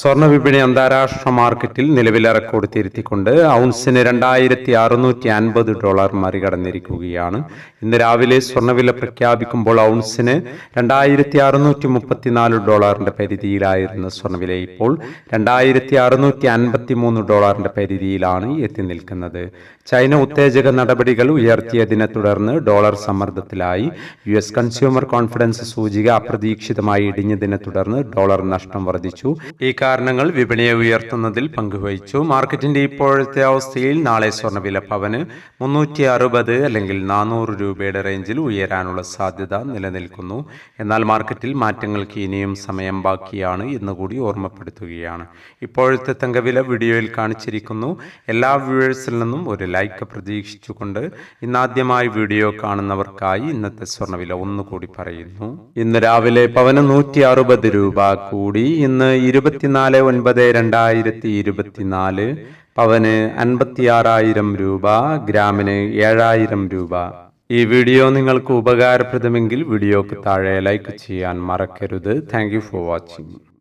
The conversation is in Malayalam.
സ്വർണ വിപണി അന്താരാഷ്ട്ര മാർക്കറ്റിൽ നിലവിലെ റെക്കോർഡ് തിരുത്തിക്കൊണ്ട് ഔൺസിന് രണ്ടായിരത്തി അറുന്നൂറ്റി അൻപത് ഡോളർ മറികടന്നിരിക്കുകയാണ്. ഇന്ന് രാവിലെ സ്വർണവില പ്രഖ്യാപിക്കുമ്പോൾ ഔൺസിന് രണ്ടായിരത്തി അറുന്നൂറ്റി മുപ്പത്തിനാല് ഡോളറിന്റെ പരിധിയിലായിരുന്ന സ്വർണവില ഇപ്പോൾ രണ്ടായിരത്തി അറുന്നൂറ്റി അൻപത്തി മൂന്ന് ഡോളറിന്റെ പരിധിയിലാണ് എത്തി നിൽക്കുന്നത്. ചൈന ഉത്തേജക നടപടികൾ ഉയർത്തിയതിനെ തുടർന്ന് ഡോളർ സമ്മർദ്ദത്തിലായി. യു എസ് കൺസ്യൂമർ കോൺഫിഡൻസ് സൂചിക അപ്രതീക്ഷിതമായി ഇടിഞ്ഞതിനെ തുടർന്ന് ഡോളർ നഷ്ടം വർദ്ധിച്ചു. കാരണങ്ങൾ വിപണിയെ ഉയർത്തുന്നതിൽ പങ്കുവഹിച്ചു. മാർക്കറ്റിന്റെ ഇപ്പോഴത്തെ അവസ്ഥയിൽ നാളെ സ്വർണവില പവന് മുന്നൂറ്റി അറുപത് അല്ലെങ്കിൽ നാനൂറ് രൂപയുടെ റേഞ്ചിൽ ഉയരാനുള്ള സാധ്യത നിലനിൽക്കുന്നു. എന്നാൽ മാർക്കറ്റിൽ മാറ്റങ്ങൾക്ക് ഇനിയും സമയം ബാക്കിയാണ് എന്ന് കൂടി ഓർമ്മപ്പെടുത്തുകയാണ്. ഇപ്പോഴത്തെ തങ്കവില വീഡിയോയിൽ കാണിച്ചിരിക്കുന്നു. എല്ലാ വ്യൂവേഴ്സിൽ നിന്നും ഒരു ലൈക്ക് പ്രതീക്ഷിച്ചുകൊണ്ട് ഇന്നാദ്യമായി വീഡിയോ കാണുന്നവർക്കായി ഇന്നത്തെ സ്വർണവില ഒന്നുകൂടി പറയുന്നു. ഇന്ന് രാവിലെ പവന് നൂറ്റി രൂപ കൂടി. ഇന്ന് ഇരുപത്തിനാല് ഒൻപത് രണ്ടായിരത്തി ഇരുപത്തിനാല്. പവന് അൻപത്തിയാറായിരം രൂപ ഗ്രാമിന് ഏഴായിരം രൂപ. ഈ വീഡിയോ നിങ്ങൾക്ക് ഉപകാരപ്രദമെങ്കിൽ വീഡിയോക്ക് താഴെ ലൈക്ക് ചെയ്യാൻ മറക്കരുത്. Thank for watching.